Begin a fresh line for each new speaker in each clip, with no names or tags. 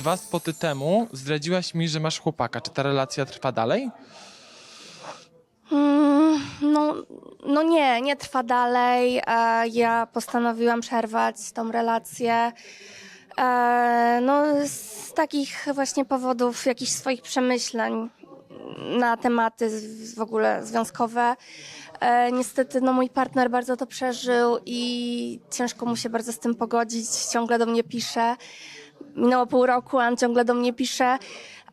dwa spoty temu zdradziłaś mi, że masz chłopaka. Czy ta relacja trwa dalej?
Mm, no, no nie, nie trwa dalej. E, ja postanowiłam przerwać tą relację. E, no, z takich właśnie powodów, jakichś swoich przemyśleń na tematy w ogóle związkowe. E, niestety, no, mój partner bardzo to przeżył i ciężko mu się bardzo z tym pogodzić. Ciągle do mnie pisze. Minęło pół roku, a on ciągle do mnie pisze.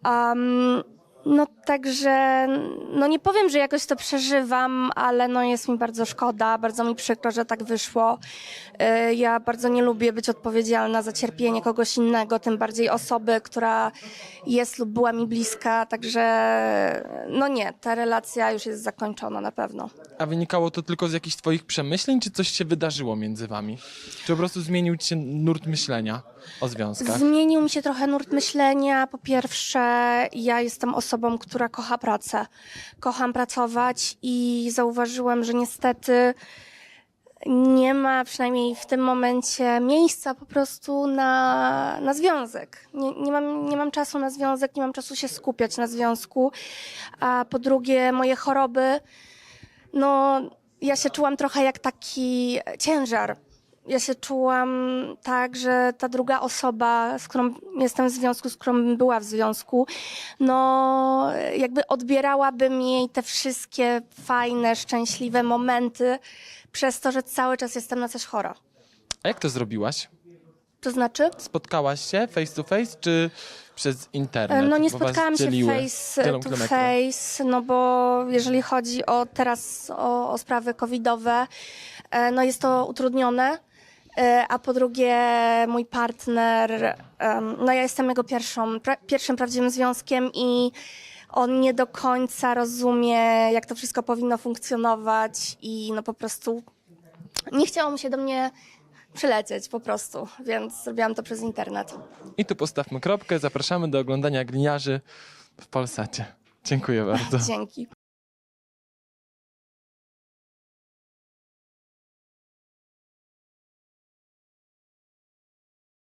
Um, no także, no nie powiem, że jakoś to przeżywam, ale no jest mi bardzo szkoda, bardzo mi przykro, że tak wyszło. Y, Ja bardzo nie lubię być odpowiedzialna za cierpienie kogoś innego, tym bardziej osoby, która jest lub była mi bliska, także no nie, ta relacja już jest zakończona na pewno.
A wynikało to tylko z jakichś twoich przemyśleń, czy coś się wydarzyło między wami? Czy po prostu zmienił ci się nurt myślenia o związkach?
Zmienił mi się trochę nurt myślenia. Po pierwsze, ja jestem osobą, która kocha pracę. Kocham pracować i zauważyłem, że niestety nie ma przynajmniej w tym momencie miejsca po prostu na, na związek. Nie, nie, mam, nie mam czasu na związek, nie mam czasu się skupiać na związku. A po drugie, moje choroby, no ja się czułam trochę jak taki ciężar. Ja się czułam tak, że ta druga osoba, z którą jestem w związku, z którą była w związku, no jakby odbierałaby mi jej te wszystkie fajne, szczęśliwe momenty przez to, że cały czas jestem na coś chora.
A jak to zrobiłaś?
To znaczy?
Spotkałaś się face to face, czy przez internet?
No nie spotkałam się
dzieliły
face
tylą
to
kilometra.
face, no bo jeżeli chodzi o teraz o, o sprawy covidowe, e, no jest to utrudnione. E, A po drugie, mój partner, no ja jestem jego pierwszą, pra, pierwszym prawdziwym związkiem i on nie do końca rozumie, jak to wszystko powinno funkcjonować i no po prostu nie chciało mu się do mnie przylecieć po prostu, więc zrobiłam to przez internet.
I tu postawmy kropkę. Zapraszamy do oglądania gliniarzy w Polsacie. Dziękuję bardzo.
Dzięki.